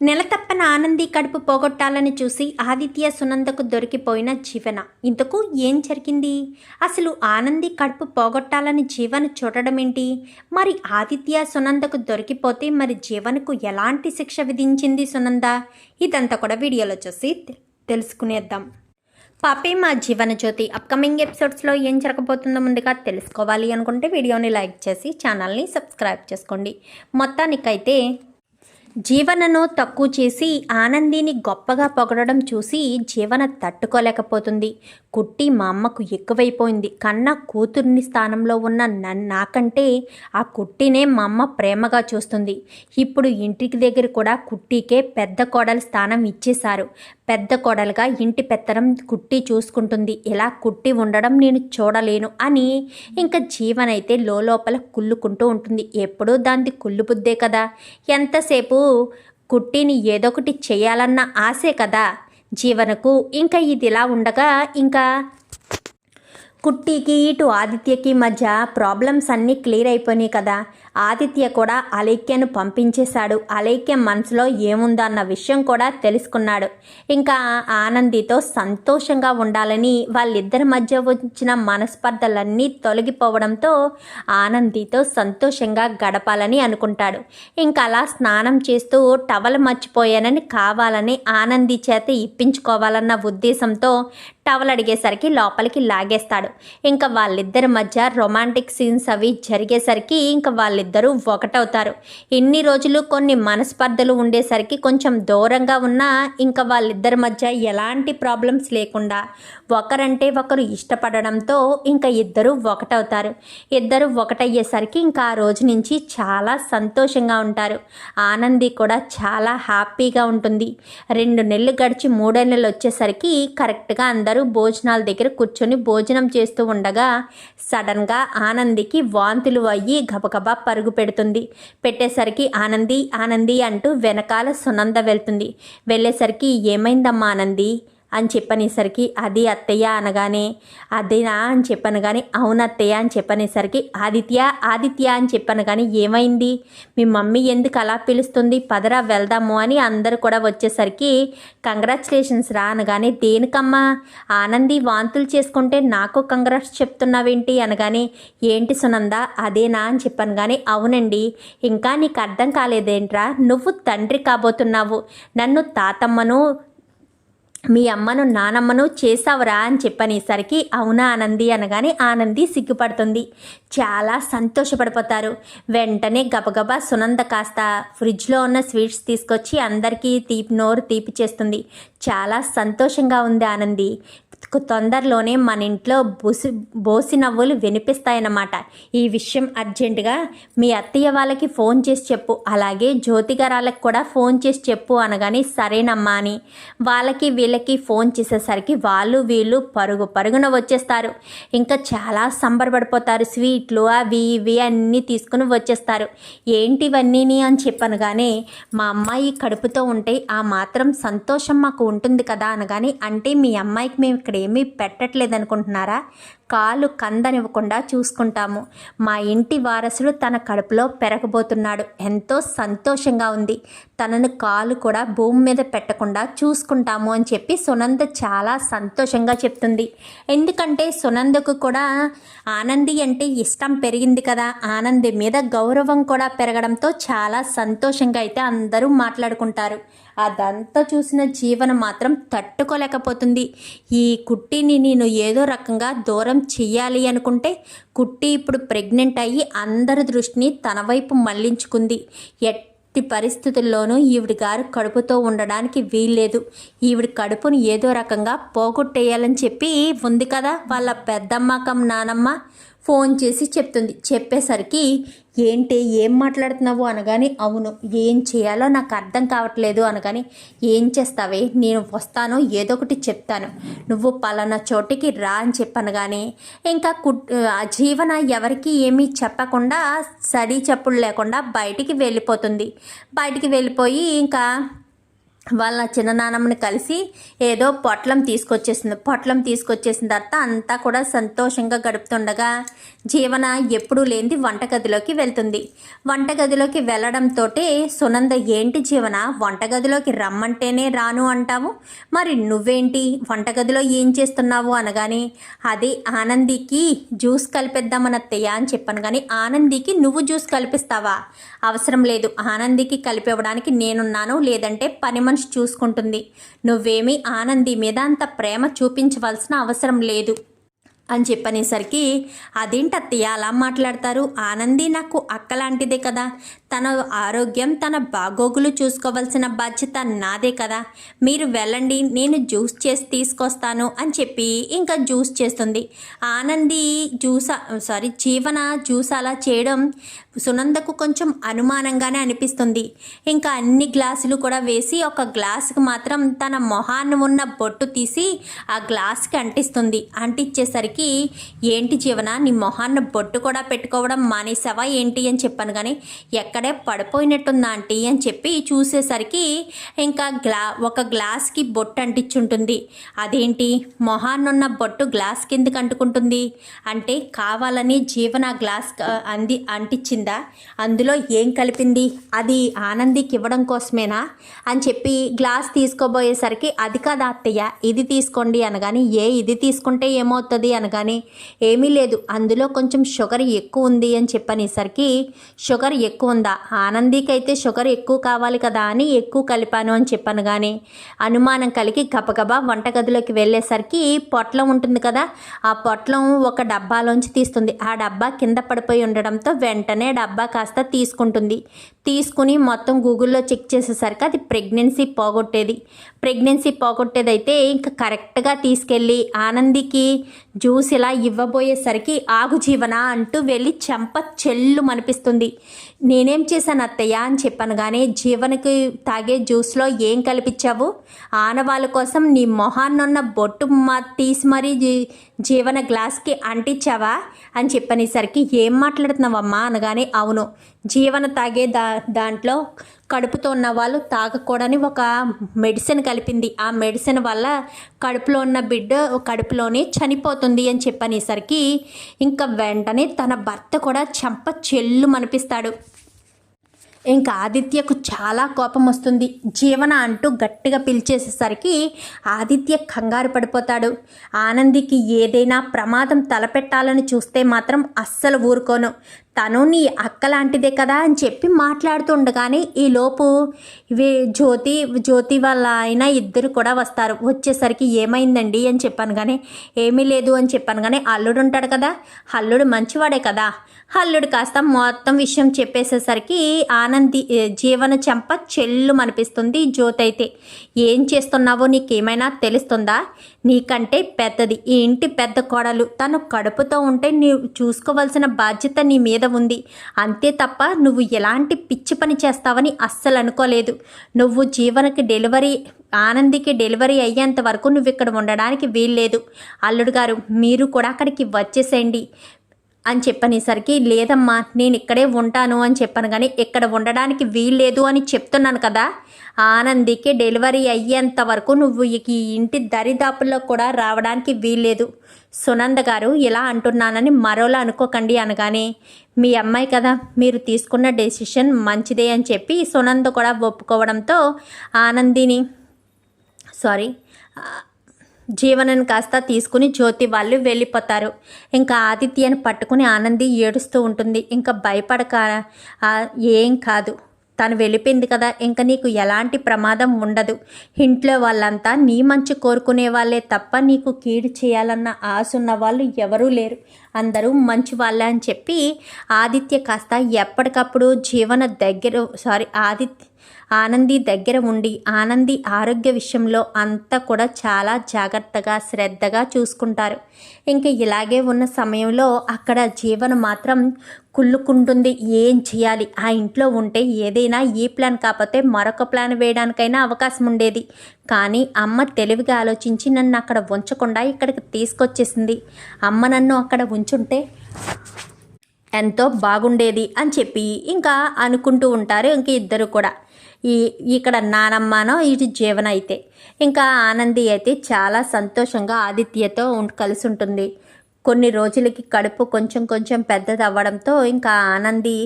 నెలతప్పన ఆనంది కడుపు పోగొట్టాలని చూసి ఆదిత్య సునందకు దొరికిపోయిన జీవన. ఇంతకు ఏం జరిగింది? అసలు ఆనంది కడుపు పోగొట్టాలని జీవన చూడడం ఏంటి మరి ఆదిత్య సునందకు దొరికిపోతే మరి జీవనకు ఎలాంటి శిక్ష విధించింది సునంద? ఇదంతా కూడా వీడియోలో చూసి తెలుసుకునేద్దాం. పాపే మా జీవన జ్యోతి. అప్కమింగ్ ఎపిసోడ్స్లో ఏం జరగబోతుందో ముందుగా తెలుసుకోవాలి అనుకుంటే వీడియోని లైక్ చేసి ఛానల్ని సబ్స్క్రైబ్ చేసుకోండి. మొత్తానికైతే జీవనను తక్కువ చేసి ఆనందిని గొప్పగా పొగడడం చూసి జీవన తట్టుకోలేకపోతుంది. కుట్టి మా అమ్మకు ఎక్కువైపోయింది. కన్న కూతుర్ని స్థానంలో ఉన్న నాకంటే ఆ కుట్టినే మా అమ్మ ప్రేమగా చూస్తుంది. ఇప్పుడు ఇంటికి దగ్గర కూడా కుట్టికే పెద్ద కోడలి స్థానం ఇచ్చేశారు. పెద్ద కోడలుగా ఇంటి పెత్తనం కుట్టి చూసుకుంటుంది. ఇలా కుట్టి ఉండడం నేను చూడలేను అని ఇంకా జీవనైతే లోపల కుళ్ళుకుంటూ ఉంటుంది. ఎప్పుడూ దాంది కుళ్ళు బుద్దే కదా. ఎంతసేపు కుట్టిని ఏదొకటి చేయాలన్న ఆశే కదా. జీవనకు ఇంకా ఇది ఇలా ఉండగా ఇంకా కుట్టికి ఇటు ఆదిత్యకి మధ్య ప్రాబ్లమ్స్ అన్నీ క్లియర్ అయిపోయినాయి కదా. ఆదిత్య కూడా అలైక్యను పంపించేశాడు. అలైక్య మనసులో ఏముందన్న విషయం కూడా తెలుసుకున్నాడు. ఇంకా ఆనందితో సంతోషంగా ఉండాలని వాళ్ళిద్దరి మధ్య వచ్చిన మనస్పర్ధలన్నీ తొలగిపోవడంతో ఆనందితో సంతోషంగా గడపాలని అనుకుంటాడు. ఇంకా అలా స్నానం చేస్తూ టవల్ మర్చిపోయానని కావాలని ఆనంది చేత ఇప్పించుకోవాలన్న ఉద్దేశంతో టవల్ అడిగేసరికి లోపలికి లాగేస్తాడు. ఇంకా వాళ్ళిద్దరి మధ్య రొమాంటిక్ సీన్స్ అవి జరిగేసరికి ఇంకా వాళ్ళు వాళ్ళిద్దరూ ఒకటవుతారు. ఇన్ని రోజులు కొన్ని మనస్పర్ధలు ఉండేసరికి కొంచెం దూరంగా ఉన్నా ఇంకా వాళ్ళిద్దరి మధ్య ఎలాంటి ప్రాబ్లమ్స్ లేకుండా ఒకరంటే ఒకరు ఇష్టపడడంతో ఇంకా ఇద్దరు ఒకటవుతారు. ఇద్దరు ఒకటయ్యేసరికి ఇంకా ఆ రోజు నుంచి చాలా సంతోషంగా ఉంటారు. ఆనంది కూడా చాలా హ్యాపీగా ఉంటుంది. రెండు నెలలు గడిచి మూడో నెలలు వచ్చేసరికి కరెక్ట్గా అందరూ భోజనాల దగ్గర కూర్చొని భోజనం చేస్తూ ఉండగా సడన్గా ఆనందికి వాంతులు అయ్యి గబగబా పరుగు పెడుతుంది. పెట్టేసరికి ఆనంది ఆనంది అంటూ వెనకాల సునంద వెళ్తుంది. వెళ్ళేసరికి ఏమైందమ్మా ఆనంది? అని చెప్పనేసరికి అది అత్తయ్య అనగానే అదేనా అని చెప్పాను కానీ అవును అత్తయ్య అని చెప్పనేసరికి ఆదిత్య ఆదిత్య అని చెప్పాను కానీ ఏమైంది? మీ మమ్మీ ఎందుకు అలా పిలుస్తుంది? పదరా వెళ్దాము అని అందరు కూడా వచ్చేసరికి కంగ్రాచులేషన్స్ రా అనగానే దేనికమ్మా? ఆనంది వాంతులు చేసుకుంటే నాకు కంగ్రాట్స్ చెప్తున్నావేంటి? అనగానే ఏంటి సునంద అదేనా అని చెప్పాను కానీ అవునండి ఇంకా నీకు అర్థం కాలేదేంట్రా? నువ్వు తండ్రి కాబోతున్నావు. నన్ను తాతమ్మను మీ అమ్మను నానమ్మను చేసావురా అని చెప్పనేసరికి అవునా ఆనంది అనగానే ఆనంది సిగ్గుపడుతుంది. చాలా సంతోషపడిపోతారు. వెంటనే గబగబా సునంద కాస్త ఫ్రిడ్జ్లో ఉన్న స్వీట్స్ తీసుకొచ్చి అందరికీ తీపి నోరు తీపి చేస్తుంది. చాలా సంతోషంగా ఉంది ఆనంది. తొందరలోనే మన ఇంట్లో బుసి బోసి నవ్వులు వినిపిస్తాయన్నమాట. ఈ విషయం అర్జెంటుగా మీ అత్తయ్య వాళ్ళకి ఫోన్ చేసి చెప్పు. అలాగే జ్యోతిగారాలకు కూడా ఫోన్ చేసి చెప్పు అనగానే సరేనమ్మా అని. వాళ్ళకి వీళ్ళకి ఫోన్ చేసేసరికి వాళ్ళు వీళ్ళు పరుగు పరుగున వచ్చేస్తారు. ఇంకా చాలా సంబరపడిపోతారు. స్వీట్లు అవి ఇవి అన్నీ తీసుకుని వచ్చేస్తారు. ఏంటివన్నీ అని అని కానీ మా అమ్మాయి కడుపుతో ఉంటే ఆ మాత్రం సంతోషం మాకు ఉంటుంది కదా అనగానే అంటే మీ అమ్మాయికి మేము ఇక్కడ ఏమీ పెట్టట్లేదు అనుకుంటున్నారా కాలు కందనివ్వకుండా చూసుకుంటాము. మా ఇంటి వారసుడు తన కడుపులో పెరగబోతున్నాడు. ఎంతో సంతోషంగా ఉంది. తనను కాలు కూడా భూమి మీద పెట్టకుండా చూసుకుంటాము అని చెప్పి సునంద చాలా సంతోషంగా చెప్తుంది. ఎందుకంటే సునందకు కూడా ఆనంది అంటే ఇష్టం పెరిగింది కదా. ఆనంది మీద గౌరవం కూడా పెరగడంతో చాలా సంతోషంగా అయితే అందరూ మాట్లాడుకుంటారు. అదంతా చూసిన జీవన మాత్రం తట్టుకోలేకపోతుంది. ఈ కుట్టిని నేను ఏదో రకంగా దూరం చెయ్యాలి అనుకుంటే కుట్టి ఇప్పుడు ప్రెగ్నెంట్ అయ్యి అందరి దృష్టిని తన వైపు మళ్ళించుకుంది. ఎట్టి పరిస్థితుల్లోనూ ఈవిడ గారు కడుపుతో ఉండడానికి వీల్లేదు. ఈవిడ కడుపును ఏదో రకంగా పోగొట్టేయాలని చెప్పి ఉంది కదా వాళ్ళ పెద్దమ్మకం నానమ్మ ఫోన్ చేసి చెప్తుంది. చెప్పేసరికి ఏంటి ఏం మాట్లాడుతున్నావు అనగానే అవును ఏం చేయాలో నాకు అర్థం కావట్లేదు అనగానే ఏం చేస్తావే? నేను వస్తాను ఏదో ఒకటి చెప్తాను. నువ్వు పలానా చోటికి రా అని చెప్పనగానే ఇంకా కు ఆ జీవన ఎవరికి ఏమీ చెప్పకుండా సడి చెప్పులు లేకుండా బయటికి వెళ్ళిపోతుంది. బయటికి వెళ్ళిపోయి ఇంకా వాళ్ళ చిన్ననాన్నమ్మని కలిసి ఏదో పొట్లం తీసుకొచ్చేసింది. పొట్లం తీసుకొచ్చేసిన తర్వాత అంతా కూడా సంతోషంగా గడుపుతుండగా జీవన ఎప్పుడూ లేనిది వంటగదిలోకి వెళ్తుంది. వంటగదిలోకి వెళ్ళడంతో సునంద ఏంటి జీవన వంటగదిలోకి రమ్మంటేనే రాను అంటావు? మరి నువ్వేంటి? వంటగదిలో ఏం చేస్తున్నావు? అనగానే అది ఆనందికి జ్యూస్ కలిపేద్దామని అత్తయ్య అని చెప్పాను. కానీ ఆనందికి నువ్వు జ్యూస్ కల్పిస్తావా? అవసరం లేదు. ఆనందికి కలిపివ్వడానికి నేనున్నాను. లేదంటే పని మనిషి చూసుకుంటుంది. నువ్వేమీ ఆనంది మీద అంత ప్రేమ చూపించవలసిన అవసరం లేదు. అని చెప్పనేసరికి అదేంటి అత్తయ్య అలా మాట్లాడతారు? ఆనంది నాకు అక్క లాంటిదే కదా. తన ఆరోగ్యం తన బాగోగులు చూసుకోవాల్సిన బాధ్యత నాదే కదా. మీరు వెళ్ళండి నేను జ్యూస్ చేసి తీసుకొస్తాను అని చెప్పి ఇంకా జ్యూస్ చేస్తుంది. Anandi juice sorry Jeevana juice అలా చేయడం సునందకు కొంచెం అనుమానంగానే అనిపిస్తుంది. ఇంకా అన్ని గ్లాసులు కూడా వేసి ఒక గ్లాసుకు మాత్రం తన మొహాన్ని ఉన్న బొట్టు తీసి ఆ గ్లాస్కి అంటిస్తుంది. అంటించేసరికి ఏంటి జీవన నీ మొహాన్ని బొట్టు కూడా పెట్టుకోవడం మానేసావా? ఏంటి? అని చెప్పాను కానీ ఎక్కడ పడిపోయినట్టుందా ఆంటీ అని చెప్పి చూసేసరికి ఇంకా గ్లా ఒక గ్లాస్కి బొట్టు అంటించుంటుంది అదేంటి? మొహాన్నున్న బొట్టు గ్లాస్ కిందకి అంటుకుంటుంది? అంటే కావాలని జీవన గ్లాస్ అంది అంటించిందా అందులో ఏం కలిపింది? అది ఆనందికి ఇవ్వడం కోసమేనా? అని చెప్పి గ్లాస్ తీసుకోబోయేసరికి అది కాదు అత్తయ్య? ఇది తీసుకోండి అనగాని ఏ ఇది తీసుకుంటే ఏమవుతుంది అనగాని ఏమీ లేదు అందులో కొంచెం షుగర్ ఎక్కువ ఉంది అని చెప్పనేసరికి షుగర్ ఎక్కువ ఉందా? ఆనందికి అయితే షుగర్ ఎక్కువ కావాలి కదా అని ఎక్కువ కలిపాను అని చెప్పాను కానీ అనుమానం కలిగి గబగబా వంటగదిలోకి వెళ్ళేసరికి పొట్లం ఉంటుంది కదా ఆ పొట్లం ఒక డబ్బాలోంచి తీస్తుంది. ఆ డబ్బా కింద పడిపోయి ఉండడంతో వెంటనే డబ్బా కాస్త తీసుకుంటుంది. తీసుకుని మొత్తం గూగుల్లో చెక్ చేసేసరికి అది ప్రెగ్నెన్సీ పోగొట్టేది. ప్రెగ్నెన్సీ పోగొట్టేదైతే ఇంకా కరెక్ట్గా తీసుకెళ్ళి ఆనందికి జ్యూస్ ఇలా ఇవ్వబోయేసరికి ఆగు జీవన అంటూ వెళ్ళి చెంప చెల్లు మనిపిస్తుంది నేనేం చేశాను అత్తయ్య అని చెప్పాను కానీ జీవనకి తాగే జ్యూస్లో ఏం కల్పించావు? ఆనవాళ్ళ కోసం నీ మొహాన్నున్న బొట్టు మా తీసి మరీ జీవన గ్లాస్కి అంటించావా? అని చెప్పనేసరికి ఏం మాట్లాడుతున్నావమ్మా? అనగానే అవును. జీవన తాగే దా దాంట్లో కడుపుతో ఉన్న వాళ్ళు తాగకూడని ఒక మెడిసిన్ కలిపింది. ఆ మెడిసిన్ వల్ల కడుపులో ఉన్న బిడ్డ కడుపులోనే చనిపోతుంది అని చెప్పనేసరికి ఇంకా వెంటనే తన భర్త కూడా చెంప చెల్లు మనిపిస్తాడు ఇంకా ఆదిత్యకు చాలా కోపం వస్తుంది. జీవన అంటూ గట్టిగా పిలిచేసేసరికి ఆదిత్య కంగారు పడిపోతాడు. ఆనందికి ఏదైనా ప్రమాదం తలపెట్టాలని చూస్తే మాత్రం అస్సలు ఊరుకోను. తను నీ అక్క లాంటిదే కదా అని చెప్పి మాట్లాడుతుండగానే ఈలోపు ఇవి జ్యోతి జ్యోతి వాళ్ళ ఆయన ఇద్దరు కూడా వస్తారు. వచ్చేసరికి ఏమైందండి అని చెప్పాను కానీ ఏమీ లేదు అని చెప్పాను కానీ అల్లుడు ఉంటాడు కదా అల్లుడు మంచివాడే కదా. అల్లుడు కాస్త మొత్తం విషయం చెప్పేసేసరికి ఆనంది జీవన చెంప చెల్లు అనిపిస్తుంది జ్యోతి అయితే. ఏం చేస్తున్నావో నీకేమైనా తెలుస్తుందా? నీకంటే పెద్దది ఈ ఇంటి పెద్ద కోడలు. తను కడుపుతో ఉంటే నీవు చూసుకోవాల్సిన బాధ్యత నీ మీద ఉంది. అంతే తప్ప నువ్వు ఎలాంటి పిచ్చి పని చేస్తావని అస్సలు అనుకోలేదు. నువ్వు జీవనకి డెలివరీ ఆనందికి డెలివరీ అయ్యేంత వరకు నువ్వు ఇక్కడ ఉండడానికి వీల్లేదు. అల్లుడు గారు మీరు కూడా అక్కడికి వచ్చేసేయండి. అని చెప్పనేసరికి లేదమ్మా నేను ఇక్కడే ఉంటాను అని చెప్పాను. కానీ ఇక్కడ ఉండడానికి వీల్లేదు అని చెప్తున్నాను కదా. ఆనందికి డెలివరీ అయ్యేంత వరకు నువ్వు ఈ ఇంటి దరిదాపుల్లో కూడా రావడానికి వీల్లేదు. సునంద గారు ఇలా అంటున్నానని మరోలా అనుకోకండి అనగానే మీ అమ్మాయి కదా మీరు తీసుకున్న డెసిషన్ మంచిదే అని చెప్పి సునంద కూడా ఒప్పుకోవడంతో ఆనందిని సారీ జీవనని కాస్త తీసుకుని జ్యోతి వాళ్ళు వెళ్ళిపోతారు. ఇంకా ఆదిత్యని పట్టుకుని ఆనంది ఏడుస్తూ ఉంటుంది. ఇంకా భయపడక ఏం కాదు. తను వెళ్ళిపోయింది కదా. ఇంకా నీకు ఎలాంటి ప్రమాదం ఉండదు. ఇంట్లో వాళ్ళంతా నీ మంచి కోరుకునే వాళ్ళే తప్ప నీకు కీడు చేయాలన్న ఆశ ఉన్న వాళ్ళు ఎవరూ లేరు. అందరూ మంచి వాళ్ళ అని చెప్పి ఆదిత్య కాస్త ఎప్పటికప్పుడు జీవన దగ్గర సారీ ఆదిత్య ఆనంది దగ్గర ఉండి ఆనంది ఆరోగ్య విషయంలో అంతా కూడా చాలా జాగ్రత్తగా శ్రద్ధగా చూసుకుంటారు. ఇంకా ఇలాగే ఉన్న సమయంలో అక్కడ జీవన మాత్రం కుళ్ళుకుంటుంది. ఏం చేయాలి? ఆ ఇంట్లో ఉంటే ఏదైనా ఈ ప్లాన్ కాకపోతే మరొక ప్లాన్ వేయడానికైనా అవకాశం ఉండేది. కానీ అమ్మ తెలివిగా ఆలోచించి నన్ను అక్కడ ఉంచకుండా ఇక్కడికి తీసుకొచ్చేసింది. అమ్మ నన్ను అక్కడ ఉంచుంటే ఎంతో బాగుండేది అని చెప్పి ఇంకా అనుకుంటూ ఉంటారు ఇంక ఇద్దరు కూడా. ఈ ఇక్కడ నానమ్మనో ఇటు జీవన అయితే. ఇంకా ఆనంది అయితే చాలా సంతోషంగా ఆదిత్యతో కలిసి ఉంటుంది. కొన్ని రోజులకి కడుపు కొంచెం కొంచెం పెద్దది అవ్వడంతో ఇంకా ఆనంది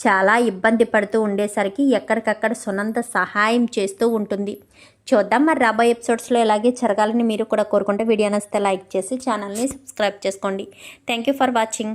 చాలా ఇబ్బంది పడుతూ ఉండేసరికి ఎక్కడికక్కడ సునంద సహాయం చేస్తూ ఉంటుంది. చూద్దాం. మరి రాబోయే ఎపిసోడ్స్లో ఎలాగే జరగాలని మీరు కూడా కోరుకుంటే వీడియో నచ్చితే లైక్ చేసి ఛానల్ని సబ్స్క్రైబ్ చేసుకోండి. Thank you for watching